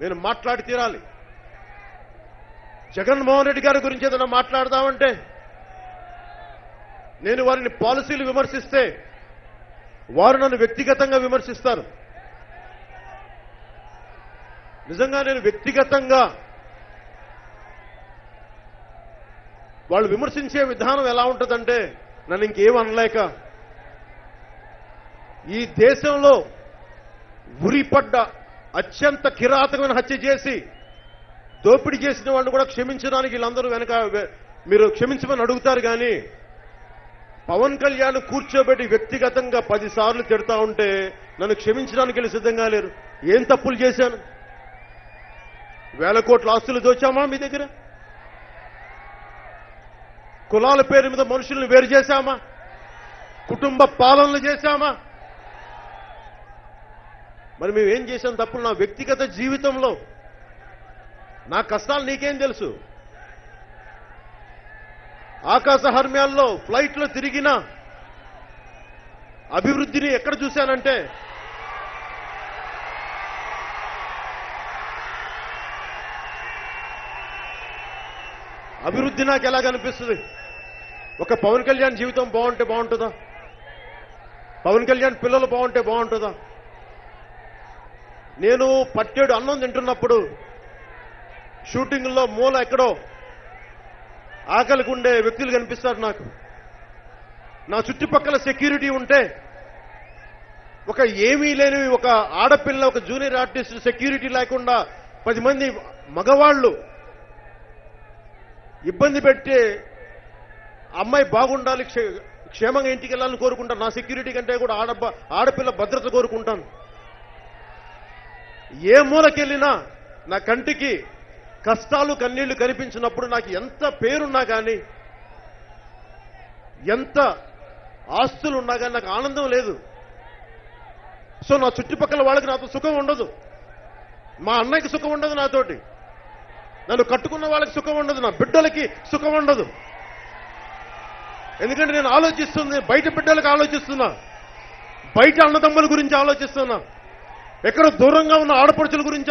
నేను మాట్లాడి తీరాలి. జగన్మోహన్ రెడ్డి గారి గురించి ఏదైనా మాట్లాడదామంటే నేను వారిని పాలసీలు విమర్శిస్తే వారు నన్ను వ్యక్తిగతంగా విమర్శిస్తారు. నిజంగా నేను వ్యక్తిగతంగా వాళ్ళు విమర్శించే విధానం ఎలా ఉంటుందంటే నన్ను ఇంకేం అనలేక ఈ దేశంలో ఉరిపడ్డ అత్యంత కిరాతకమైన హత్య చేసి దోపిడీ చేసిన వాళ్ళు కూడా క్షమించడానికి వీళ్ళందరూ వెనక మీరు క్షమించమని అడుగుతారు కానీ పవన్ కళ్యాణ్ కూర్చోబెట్టి వ్యక్తిగతంగా పదిసార్లు తిడతా ఉంటే నన్ను క్షమించడానికి వెళ్ళి సిద్ధంగా లేరు. ఏం తప్పులు చేశాను? వేల కోట్ల ఆస్తులు దోచామా మీ దగ్గర? కులాల పేరు మీద మనుషుల్ని వేరు చేశామా? కుటుంబ పాలనలు చేశామా? మరి మేము ఏం చేశాం తప్పులు? నా వ్యక్తిగత జీవితంలో నా కష్టాలు నీకేం తెలుసు? ఆకాశ హర్మ్యాల్లో ఫ్లైట్లో తిరిగిన అభివృద్ధిని ఎక్కడ చూశానంటే అభివృద్ధి నాకు ఎలా కనిపిస్తుంది ఒక పవన్ కళ్యాణ్ జీవితం బాగుంటే బాగుంటుందా? పవన్ కళ్యాణ్ పిల్లలు బాగుంటే బాగుంటుందా? నేను పట్టేడు అన్నం తింటున్నప్పుడు షూటింగ్లో మూల ఎక్కడో ఆకలికి ఉండే వ్యక్తులు కనిపిస్తారు నాకు. నా చుట్టుపక్కల సెక్యూరిటీ ఉంటే ఒక ఏమీ లేని ఒక ఆడపిల్ల ఒక జూనియర్ ఆర్టిస్ట్ సెక్యూరిటీ లేకుండా పది మంది మగవాళ్ళు ఇబ్బంది పెట్టే అమ్మాయి బాగుండాలి క్షేమంగా ఇంటికి వెళ్ళాలని కోరుకుంటాను నా సెక్యూరిటీ కంటే కూడా ఆడబ్బ ఆడపిల్ల భద్రత కోరుకుంటాను. ఏ మూలకెళ్ళినా నా కంటికి కష్టాలు కన్నీళ్ళు కనిపించినప్పుడు నాకు ఎంత పేరున్నా కానీ ఎంత ఆస్తులు ఉన్నా కానీ నాకు ఆనందం లేదు. సో నా చుట్టుపక్కల వాళ్ళకి నాతో సుఖం ఉండదు. మా అన్నయ్యకి సుఖం ఉండదు నాతోటి. నన్ను కట్టుకున్న వాళ్ళకి సుఖం ఉండదు. నా బిడ్డలకి సుఖం ఉండదు. ఎందుకంటే నేను ఆలోచిస్తుంది బయట బిడ్డలకు ఆలోచిస్తున్నా. బయట అన్నదమ్ముల గురించి ఆలోచిస్తున్నా. ఎక్కడ దూరంగా ఉన్న ఆడపడుచుల గురించి